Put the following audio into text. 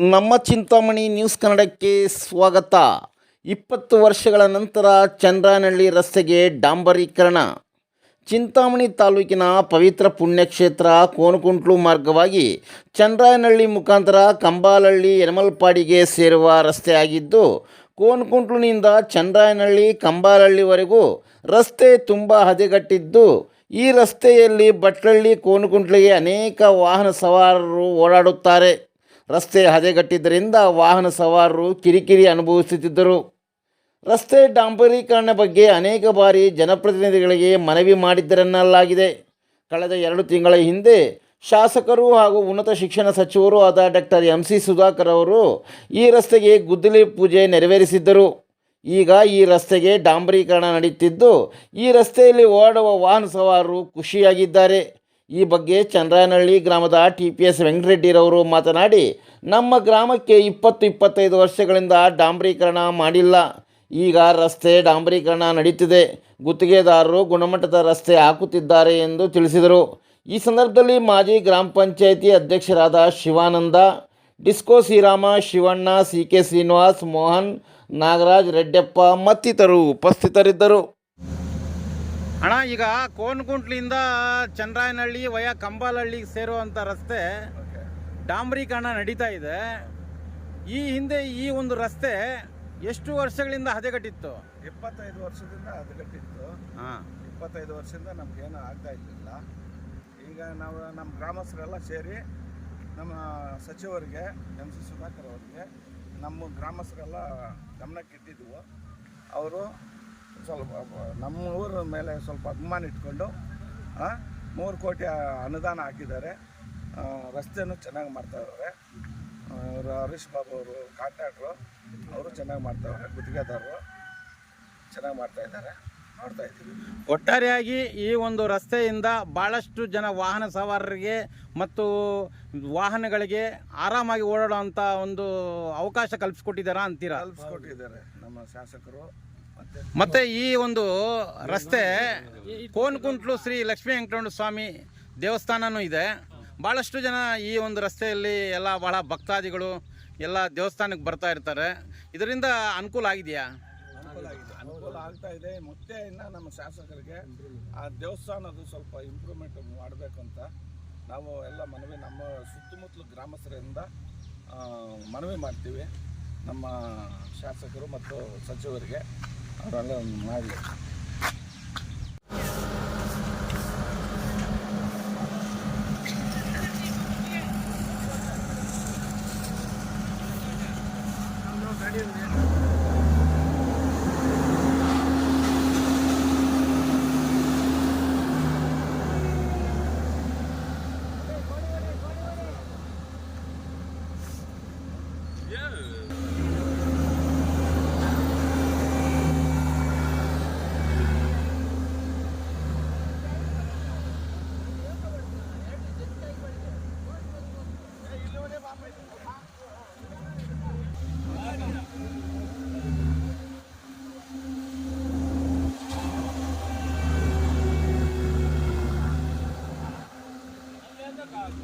ನಮ್ಮ ಚಿಂತಾಮಣಿ ನ್ಯೂಸ್ ಕನ್ನಡಕ್ಕೆ ಸ್ವಾಗತ. ಇಪ್ಪತ್ತು ವರ್ಷಗಳ ನಂತರ ಚಂದ್ರನಹಳ್ಳಿ ರಸ್ತೆಗೆ ಡಾಂಬರೀಕರಣ. ಚಿಂತಾಮಣಿ ತಾಲೂಕಿನ ಪವಿತ್ರ ಪುಣ್ಯಕ್ಷೇತ್ರ ಕೋನಕುಂಟ್ಲು ಮಾರ್ಗವಾಗಿ ಚಂದ್ರನಹಳ್ಳಿ ಮುಖಾಂತರ ಕಂಬಾಲಹಳ್ಳಿ ಯನಮಲ್ಪಾಡಿಗೆ ಸೇರುವ ರಸ್ತೆಯಾಗಿದ್ದು ಕೋನಕುಂಟ್ಲುನಿಂದ ಚಂದ್ರನಹಳ್ಳಿ ಕಂಬಾಲಹಳ್ಳಿವರೆಗೂ ರಸ್ತೆ ತುಂಬ ಹದೆಗಟ್ಟಿದ್ದು, ಈ ರಸ್ತೆಯಲ್ಲಿ ಭಟ್ರಳ್ಳಿ ಕೋನಕುಂಟ್ಲಿಗೆ ಅನೇಕ ವಾಹನ ಸವಾರರು ಓಡಾಡುತ್ತಾರೆ. ರಸ್ತೆ ಹದೆಗಟ್ಟಿದ್ದರಿಂದ ವಾಹನ ಸವಾರರು ಕಿರಿಕಿರಿ ಅನುಭವಿಸುತ್ತಿದ್ದರು. ರಸ್ತೆ ಡಾಂಬರೀಕರಣ ಬಗ್ಗೆ ಅನೇಕ ಬಾರಿ ಜನಪ್ರತಿನಿಧಿಗಳಿಗೆ ಮನವಿ ಮಾಡಿದ್ದರೆನ್ನಲಾಗಿದೆ. ಕಳೆದ ಎರಡು ತಿಂಗಳ ಹಿಂದೆ ಶಾಸಕರು ಹಾಗೂ ಉನ್ನತ ಶಿಕ್ಷಣ ಸಚಿವರು ಆದ ಡಾಕ್ಟರ್ ಎಂ. ಸಿ. ಸುಧಾಕರ್ ಅವರು ಈ ರಸ್ತೆಗೆ ಗುದ್ದಲಿ ಪೂಜೆ ನೆರವೇರಿಸಿದ್ದರು. ಈಗ ಈ ರಸ್ತೆಗೆ ಡಾಂಬರೀಕರಣ ನಡೆಯುತ್ತಿದ್ದು ಈ ರಸ್ತೆಯಲ್ಲಿ ಓಡುವ ವಾಹನ ಸವಾರರು ಖುಷಿಯಾಗಿದ್ದಾರೆ. ಈ ಬಗ್ಗೆ ಚಂದ್ರನಹಳ್ಳಿ ಗ್ರಾಮದ ಟಿ ಪಿ ಎಸ್ ವೆಂಕಟರೆಡ್ಡಿರವರು ಮಾತನಾಡಿ, ನಮ್ಮ ಗ್ರಾಮಕ್ಕೆ ಇಪ್ಪತ್ತು ಇಪ್ಪತ್ತೈದು ವರ್ಷಗಳಿಂದ ಡಾಂಬರೀಕರಣ ಮಾಡಿಲ್ಲ. ಈಗ ರಸ್ತೆ ಡಾಂಬರೀಕರಣ ನಡೀತಿದೆ. ಗುತ್ತಿಗೆದಾರರು ಗುಣಮಟ್ಟದ ರಸ್ತೆ ಹಾಕುತ್ತಿದ್ದಾರೆ ಎಂದು ತಿಳಿಸಿದರು. ಈ ಸಂದರ್ಭದಲ್ಲಿ ಮಾಜಿ ಗ್ರಾಮ ಪಂಚಾಯಿತಿ ಅಧ್ಯಕ್ಷರಾದ Shivananda, disco Srirama, Shivanna, C K Srinivas, Mohan, Nagaraj, Reddappa ಮತ್ತಿತರರು ಉಪಸ್ಥಿತರಿದ್ದರು. ಅಣ್ಣ ಈಗ ಕೋನ್ಕುಂಟ್ಲಿಂದ ಚಂದ್ರಾಯನಹಳ್ಳಿ ವಯ ಕಂಬಾಲಹಳ್ಳಿಗೆ ಸೇರುವಂಥ ರಸ್ತೆ ಡಾಂಬರೀಕರಣ ನಡೀತಾ ಇದೆ. ಈ ಹಿಂದೆ ಈ ಒಂದು ರಸ್ತೆ ಎಷ್ಟು ವರ್ಷಗಳಿಂದ ಹದೆಗಟ್ಟಿತ್ತು? ಇಪ್ಪತ್ತೈದು ವರ್ಷದಿಂದ ಹದೆಗಟ್ಟಿತ್ತು. ಹಾಂ. ಇಪ್ಪತ್ತೈದು ವರ್ಷದಿಂದ ನಮ್ಗೇನು ಆಗ್ತಾ ಇದ್ದಿಲ್ಲ. ಈಗ ನಾವು ನಮ್ಮ ಗ್ರಾಮಸ್ಥರೆಲ್ಲ ಸೇರಿ ನಮ್ಮ ಸಚಿವರಿಗೆ ಎಂ ಸಿ ಸುಧಾಕರ್ ಅವರಿಗೆ ನಮ್ಮ ಗ್ರಾಮಸ್ಥರೆಲ್ಲ ಗಮನಕ್ಕೆ ಇಟ್ಟಿದ್ವು ಅವರು ಸ್ವಲ್ಪ ನಮ್ಮ ಊರ ಮೇಲೆ ಸ್ವಲ್ಪ ಅಭಿಮಾನ ಇಟ್ಕೊಂಡು ಮೂರು ಕೋಟಿ ಅನುದಾನ ಹಾಕಿದ್ದಾರೆ. ರಸ್ತೆಯನ್ನು ರಸ್ತೆನೂ ಚೆನ್ನಾಗಿ ಮಾಡ್ತಾ ಇದ್ದಾರೆ. ಅವರು ಹರೀಶ್ ಬಾಬು ಅವರು ಕಾಂಟ್ರಾಕ್ಟ್ರು ಅವರು ಚೆನ್ನಾಗಿ ಮಾಡ್ತಾವ್ರೆ ಗುತ್ತಿಗೆದಾರರು ಚೆನ್ನಾಗಿ ಮಾಡ್ತಾ ಇದ್ದಾರೆ. ನೋಡ್ತಾ ಇದ್ದೀವಿ. ಒಟ್ಟಾರೆಯಾಗಿ ಈ ಒಂದು ರಸ್ತೆಯಿಂದ ಭಾಳಷ್ಟು ಜನ ವಾಹನ ಸವಾರರಿಗೆ ಮತ್ತು ವಾಹನಗಳಿಗೆ ಆರಾಮಾಗಿ ಓಡಾಡುವಂಥ ಒಂದು ಅವಕಾಶ ಕಲ್ಪಿಸ್ಕೊಟ್ಟಿದ್ದಾರಾ ಅಂತೀರಾ? ಕಲ್ಪಿಸ್ಕೊಟ್ಟಿದ್ದಾರೆ ನಮ್ಮ ಶಾಸಕರು. ಮತ್ತೆ ಈ ಒಂದು ರಸ್ತೆ ಕೋನ್ಕುಂಟ್ಲು ಶ್ರೀ ಲಕ್ಷ್ಮೀ ವೆಂಕಟರಮಣ ಸ್ವಾಮಿ ದೇವಸ್ಥಾನನೂ ಇದೆ. ಭಾಳಷ್ಟು ಜನ ಈ ಒಂದು ರಸ್ತೆಯಲ್ಲಿ ಎಲ್ಲ ಬಹಳ ಭಕ್ತಾದಿಗಳು ಎಲ್ಲ ದೇವಸ್ಥಾನಕ್ಕೆ ಬರ್ತಾ ಇರ್ತಾರೆ. ಇದರಿಂದ ಅನುಕೂಲ ಆಗಿದೆಯಾ? ಅನುಕೂಲ ಆಗ್ತಾ ಇದೆ. ಮತ್ತೆ ಇನ್ನು ನಮ್ಮ ಶಾಸಕರಿಗೆ ಆ ದೇವಸ್ಥಾನದ್ದು ಸ್ವಲ್ಪ ಇಂಪ್ರೂವ್ಮೆಂಟ್ ಮಾಡಬೇಕು ಅಂತ ನಾವು ಎಲ್ಲ ಮನವಿ, ನಮ್ಮ ಸುತ್ತಮುತ್ತಲು ಗ್ರಾಮಸ್ಥರಿಂದ ಮನವಿ ಮಾಡ್ತೀವಿ ನಮ್ಮ ಶಾಸಕರು ಮತ್ತು ಸಚಿವರಿಗೆ. அதனால மாறி